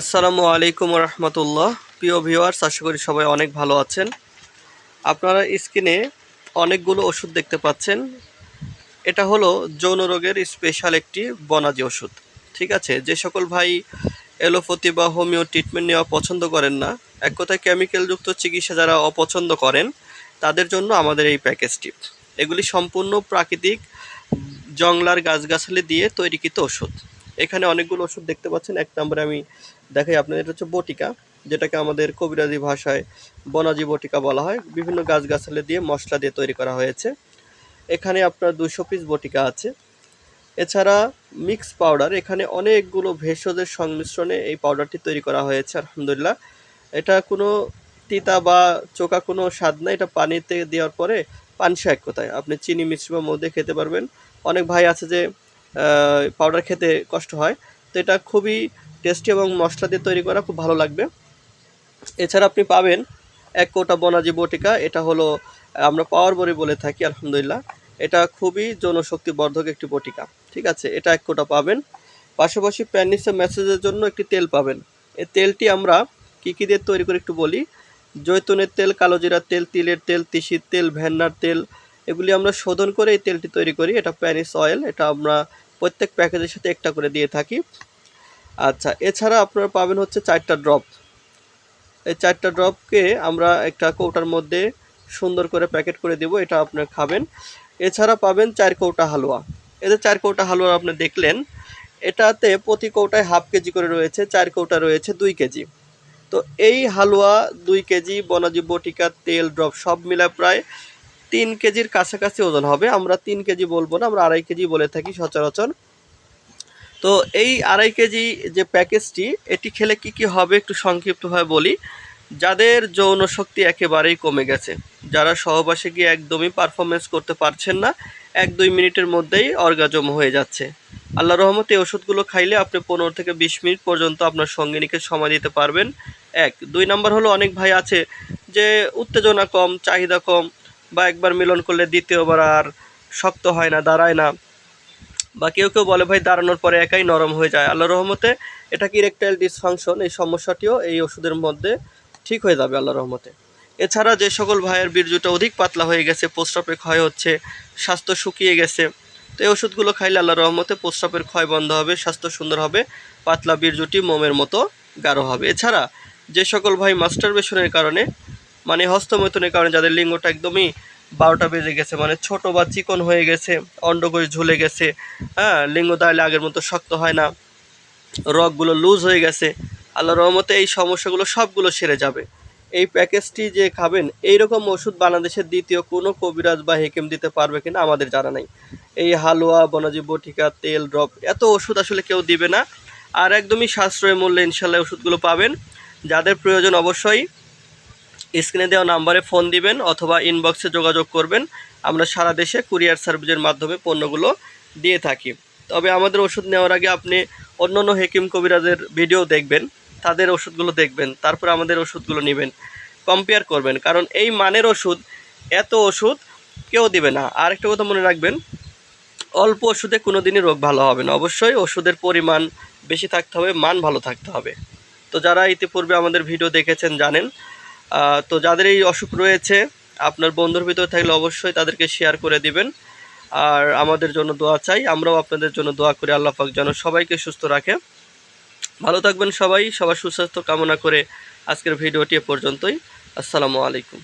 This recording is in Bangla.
আসসালামু আলাইকুম রহমতুল্লাহ প্রিয় ভিউয়ার্স, আশা করি সবাই অনেক ভালো আছেন। আপনারা স্ক্রিনে অনেকগুলো ওষুধ দেখতে পাচ্ছেন। এটা হলো যৌন রোগের স্পেশাল একটি বনাজি ওষুধ। ঠিক আছে? যে সকল ভাই এলোপ্যাথি বা হোমিও ট্রিটমেন্ট নেওয়া পছন্দ করেন না, এক কথায় কেমিক্যালযুক্ত চিকিৎসা যারা অপছন্দ করেন, তাদের জন্য আমাদের এই প্যাকেজটি। এগুলি সম্পূর্ণ প্রাকৃতিক জংলার গাছগাছালি দিয়ে তৈরিকৃত ওষুধ। এখানে অনেকগুলো ওষুধ দেখতে পাচ্ছেন। এক নম্বরে আমি দেখাই আপনাদের এটা হচ্ছে বটিকা, যেটাকে আমাদের কবিরাজি ভাষায় বনাজি বটিকা বলা হয়। বিভিন্ন গাছগাছালি দিয়ে মশলা দিয়ে তৈরি করা হয়েছে। এখানে আপনার দুশো পিস বটিকা আছে। এছাড়া মিক্স পাউডার এখানে অনেকগুলো ভেষজের সংমিশ্রণে এই পাউডারটি তৈরি করা হয়েছে, আলহামদুলিল্লাহ। এটা কোনো তিতা বা চোকা কোনো স্বাদ না, এটা পানিতে দেওয়ার পরে পানসা এক কথায়? আপনি চিনি মিশ্রি বা মধ্যে খেতে পারবেন। অনেক ভাই আছে যে পাউডার খেতে কষ্ট হয়। তো এটা খুবই টেস্টি এবং মশলা দিয়ে তৈরি করা খুব ভালো লাগবে। এছাড়া আপনি পাবেন এক কোটা বনাজি বটিকা, এটা হলো, আমরা পাওয়ার বড়ি বলে থাকি, আলহামদুলিল্লাহ। এটা খুবই জনশক্তি বর্ধক একটি বটিকা, ঠিক আছে? এটা এক কোটা পাবেন। পাশাপাশি প্যানিসে ম্যাসেজের জন্য একটি তেল পাবেন। এই তেলটি আমরা কী কী দিয়ে তৈরি করে একটু বলি। জৈতুনের তেল, কালোজিরার তেল, তিলের তেল, তিসির তেল, ভেন্নার তেল, এগুলি আমরা শোধন করে এই তেলটি তৈরি করি। এটা প্যানিস অয়েল, এটা আমরা প্রত্যেক প্যাকেজের সাথে একটা করে দিয়ে থাকি। আচ্ছা এছাড়া আপনারা পাবেন হচ্ছে চারটা ড্রপ এই চারটা ড্রপকে আমরা একটা কৌটার মধ্যে সুন্দর করে প্যাকেট করে দেব, এটা আপনার খাবেন। এছাড়া পাবেন চার কৌটা হালুয়া। এতে চার কৌটা হালুয়া আপনি দেখলেন, এটাতে প্রতি কৌটায় হাফ কেজি করে রয়েছে, চার কৌটা রয়েছে দুই কেজি। তো এই হালুয়া, দুই কেজি, বনাজি বটিকা, তেল ড্রপ সব মিলে প্রায় তিন কেজির কাছাকাছি ওজন হবে। আমরা তিন কেজি বলব না, আমরা আড়াই কেজি বলে থাকি সচরাচর। তো এই আড়াই কেজি যে প্যাকেজটি, এটি খেলে কি কি হবে একটু সংক্ষিপ্তভাবে বলি। যাদের যৌন শক্তি একেবারেই কমে গেছে, যারা সহবাসে গিয়ে একদমই পারফরমেন্স করতে পারছেন না, এক দুই মিনিটের মধ্যেই অর্গাজম হয়ে যাচ্ছে। আল্লাহ রহমতে এই ওষুধগুলো খাইলে আপনি পনেরো থেকে বিশ মিনিট পর্যন্ত আপনার সঙ্গিনীকে সময় দিতে পারবেন। এক। দুই নম্বর হলো অনেক ভাই আছে যে উত্তেজনা কম, চাহিদা কম বা একবার মিলন করলে দ্বিতীয়বার আর শক্ত হয় না, দাঁড়ায় না। বা কেউ কেউ বলে, ভাই, দাঁড়ানোর পরে একাই নরম হয়ে যায়। আল্লাহ রহমতে এটা কি ইরেকটাইল ডিসফাংশন এই সমস্যাটিও এই ওষুধের মধ্যে ঠিক হয়ে যাবে আল্লাহ রহমতে। এছাড়া যে সকল ভাইয়ের বীর্যটা অধিক পাতলা হয়ে গেছে, প্রস্রাবের ক্ষয় হচ্ছে, স্বাস্থ্য শুকিয়ে গেছে, তো এই ওষুধগুলো খাইলে আল্লাহ রহমতে প্রস্রাবের ক্ষয় বন্ধ হবে, স্বাস্থ্য সুন্দর হবে, পাতলা বীর্যটি মোমের মতো গাঢ় হবে। এছাড়া যে সকল ভাই মাস্টারবেশনের কারণে মানে হস্তমৈথনের কারণে যাদের লিঙ্গটা একদমই বারোটা বেজে গেছে মানে ছোট বা চিকন হয়ে গেছে অন্ডকোষ ঝুলে গেছে হ্যাঁ লিঙ্গ দাঁড়ালে আগের মতো শক্ত হয় না, রগগুলো লুজ হয়ে গেছে আল্লাহ রহমতে এই সমস্যাগুলো সবগুলো সেরে যাবে। এই প্যাকেজটি যে খাবেন এই রকম ওষুধ বাংলাদেশের দ্বিতীয় কোনো কবিরাজ বা হেকিম দিতে পারবে কিনা আমাদের জানা নাই। এই হালুয়া বনাজি বটিকা, তেল ড্রপ এত ওষুধ আসলে কেউ দিবে না। আর একদমই সাশ্রয় মূল্যে ইনশাল্লাহ ওষুধগুলো পাবেন। যাদের প্রয়োজন অবশ্যই স্ক্রিনে দেওয়া নাম্বারে ফোন দিবেন অথবা ইনবক্সে যোগাযোগ করবেন। আমরা সারা দেশে কুরিয়ার সার্ভিসের মাধ্যমে পণ্যগুলো দিয়ে থাকি। তবে আমাদের ওষুধ নেওয়ার আগে আপনি অন্য অন্য হেকিম কবিরাজের ভিডিও দেখবেন, তাদের ওষুধগুলো দেখবেন, তারপর আমাদের ওষুধগুলো নেবেন। কম্পেয়ার করবেন, কারণ এই মানের ওষুধ, এত ওষুধ কেউ দিবে না। আর একটা কথা মনে রাখবেন, অল্প ওষুধে কোনো দিনই রোগ ভালো হবে না। অবশ্যই ওষুধের পরিমাণ বেশি থাকতে হবে, মান ভালো থাকতে হবে। তো যারা ইতিপূর্বে আমাদের ভিডিও দেখেছেন, জানেন তো যাদের এই অসুখ রয়েছে, আপনার বন্ধুর ভিতরে থাকলে অবশ্যই তাদেরকে শেয়ার করে দিবেন। আর আমাদের জন্য দোয়া চাই, আমরাও আপনাদের জন্য দোয়া করি, আল্লাহ পাক যেন সবাইকে সুস্থ রাখে। ভালো থাকবেন সবাই, সবার সুস্বাস্থ্য কামনা করে আজকের ভিডিওটি পর্যন্তই। আসসালামু আলাইকুম।